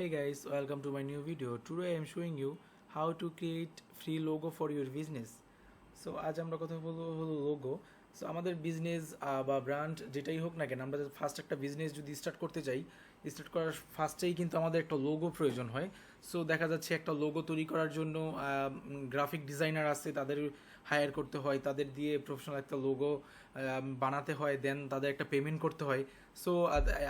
Hey guys, welcome to my new video. Today I am showing you how to create free logo for your business. so আজ আমরা কথা বলব হলো logo so আমাদের business বা brand যেটাই হোক না কেন আমরা ফার্স্ট একটা বিজনেস যদি স্টার্ট করতে চাই স্টার্ট করার ফার্স্টেই কিন্তু আমাদের একটা লোগো প্রয়োজন হয়। সো দেখা যাচ্ছে একটা লোগো তৈরি করার জন্য গ্রাফিক ডিজাইনার আছে, তাদের হায়ার করতে হয়, তাদের দিয়ে প্রফেশনাল একটা লোগো বানাতে হয় দেন তাদের একটা পেমেন্ট করতে হয়। সো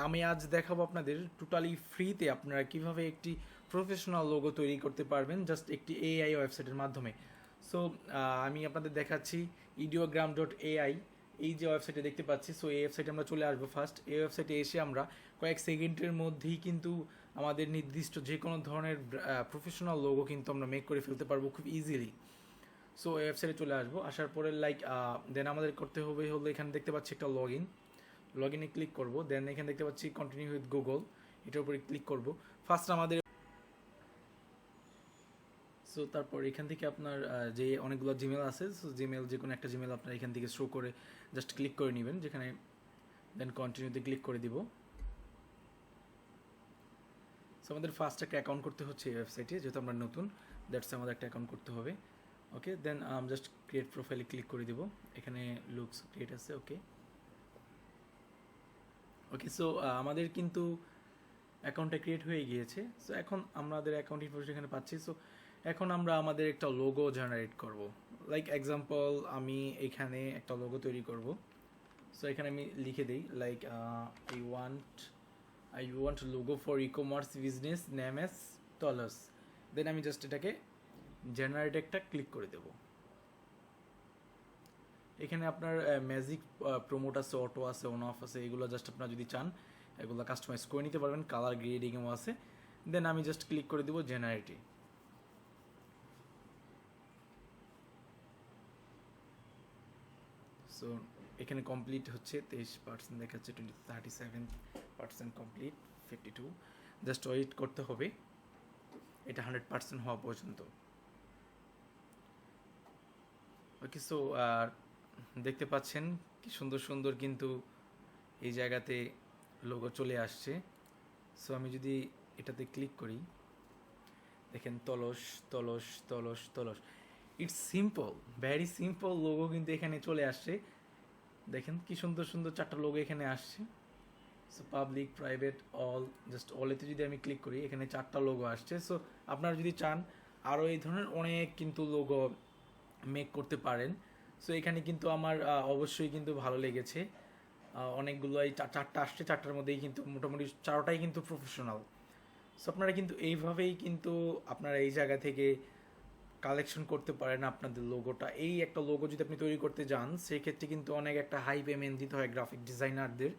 আমি আজ দেখাবো আপনাদের টোটালি ফ্রিতে আপনারা কীভাবে একটি প্রফেশনাল লোগো তৈরি করতে পারবেন জাস্ট একটি এআই ওয়েবসাইটের মাধ্যমে। সো আমি আপনাদের দেখাচ্ছি ইডিওগ্রাম ডট এআই এই যে ওয়েবসাইটে দেখতে পাচ্ছি সো এই ওয়েবসাইটে আমরা চলে আসব ফার্স্ট এই ওয়েবসাইটে এসে আমরা কয়েক সেকেন্ডের মধ্যেই কিন্তু আমাদের নির্দিষ্ট যে কোনো ধরনের প্রফেশনাল লোগো কিন্তু আমরা মেক করে ফেলতে পারব খুব ইজিলি সো এই ওয়েবসাইটে চলে আসব। আসার পরে লাইক দেন আমাদের করতে হবে হলো এখানে দেখতে পাচ্ছি একটা লগ ইন লগ ইনে ক্লিক করব। দেন এখানে দেখতে পাচ্ছি কন্টিনিউ উইথ গুগল এটার উপরে ক্লিক করব। ফার্স্ট আমাদের সো তারপর এখান থেকে আপনার যে অনেকগুলো জিমেল আছে সো জিমেল যে কোনো একটা জিমেল আপনার এখান থেকে শো করে জাস্ট ক্লিক করে নেবেন, যেখানে দেন কন্টিনিউতে ক্লিক করে দিব। সো আমাদের ফার্স্ট একটা অ্যাকাউন্ট করতে হচ্ছে এই ওয়েবসাইটে যেহেতু আমরা নতুন দ্যাটস আমাদের একটা অ্যাকাউন্ট করতে হবে। ওকে দেন জাস্ট ক্রিয়েট প্রোফাইলে ক্লিক করে দিব। এখানে লুকস ক্রিয়েট আছে ওকে ওকে সো আমাদের কিন্তু অ্যাকাউন্টটা ক্রিয়েট হয়ে গিয়েছে। সো এখন আমাদের অ্যাকাউন্ট ইনফরমেশন এখানে পাচ্ছি সো এখন আমরা আমাদের একটা লোগো জেনারেট করব। লাইক এক্সাম্পল আমি এখানে একটা লোগো তৈরি করব। সো এখানে আমি লিখে দিই like I want I want logo for ecommerce business name S টলার্স then আমি জাস্ট এটাকে জেনারেট একটা ক্লিক করে দেব। এখানে আপনার ম্যাজিক প্রোমোট আছে অটো আছে অন অফ আছে, এগুলো জাস্ট আপনারা যদি চান এগুলো কাস্টমাইজ করে নিতে পারবেন কালার গ্রেডিংও আছে। দেন আমি জাস্ট ক্লিক করে দেবো জেনারেটি সো এখানে কমপ্লিট হচ্ছে তেইশ পার্সেন্ট দেখাচ্ছে twenty thirty seven percent complete fifty two just wait করতে হবে। এটা হান্ড্রেড পার্সেন্ট হওয়া পর্যন্ত। ওকে সো আর দেখতে পাচ্ছেন কি সুন্দর সুন্দর কিন্তু এই জায়গাতে লোগো চলে আসছে। সো আমি যদি এটাতে ক্লিক করি, দেখেন তলস তলস তলস তলস। It's simple very simple logo কিন্তু এখানে চলে আসছে। দেখেন কি সুন্দর সুন্দর চারটা লোগো এখানে আসছে। So public private all just অলেতে যদি আমি ক্লিক করি, এখানে চারটা লোগো আসছে। সো আপনারা যদি চান আরও এই ধরনের অনেক কিন্তু লোগো মেক করতে পারেন। সো এখানে কিন্তু আমার অবশ্যই কিন্তু ভালো লেগেছে। অনেকগুলো এই চারটা আসছে, চারটার মধ্যেই কিন্তু মোটামুটি চারোটাই কিন্তু প্রফেশনাল সো আপনারা কিন্তু এইভাবেই কিন্তু আপনারা এই জায়গা থেকে কালেকশন করতে পারেন আপনাদের লোগোটা এই একটা লোগো যদি আপনি তৈরি করতে যান, সেক্ষেত্রে কিন্তু অনেক একটা হাই পেমেন্ট দিতে হয় গ্রাফিক ডিজাইনারদের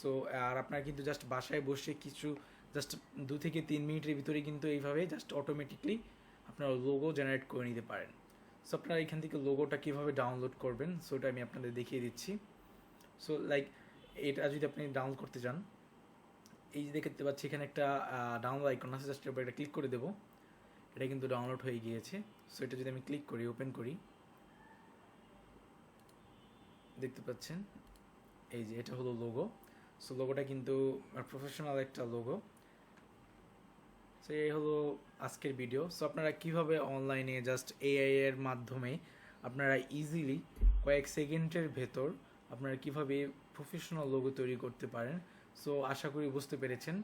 সো আর আপনারা কিন্তু জাস্ট বাসায় বসে কিছু জাস্ট দু থেকে তিন মিনিটের ভিতরে কিন্তু এইভাবে জাস্ট অটোমেটিকলি আপনারা লোগো জেনারেট করে নিতে পারেন। সো আপনারা এখান থেকে লোগোটা কীভাবে ডাউনলোড করবেন সো ওটা আমি আপনাদের দেখিয়ে দিচ্ছি। সো লাইক এটা যদি আপনি ডাউনলোড করতে চান, এই যে দেখতে পাচ্ছি এখানে একটা ডাউনলোড আইকন আছে জাস্ট এটা ক্লিক করে দেবো। এটা কিন্তু ডাউনলোড হয়ে গিয়েছে। সো এটা যদি আমি ক্লিক করি ওপেন করি, দেখতে পাচ্ছেন? এই যে এটা হলো লোগো সো লোগোটা কিন্তু প্রফেশনাল একটা লোগো সো এই হলো আজকের ভিডিও সো আপনারা কীভাবে অনলাইনে জাস্ট এআই এর মাধ্যমে আপনারা ইজিলি কয়েক সেকেন্ডের ভেতর আপনারা কীভাবে প্রফেশনাল লোগো তৈরি করতে পারেন? সো আশা করি বুঝতে পেরেছেন।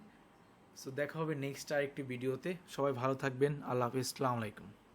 সো দেখা হবে নেক্সট আরেকটি ভিডিওতে সবাই ভালো থাকবেন। আল্লাহ হাফিজ। আলাইকুম।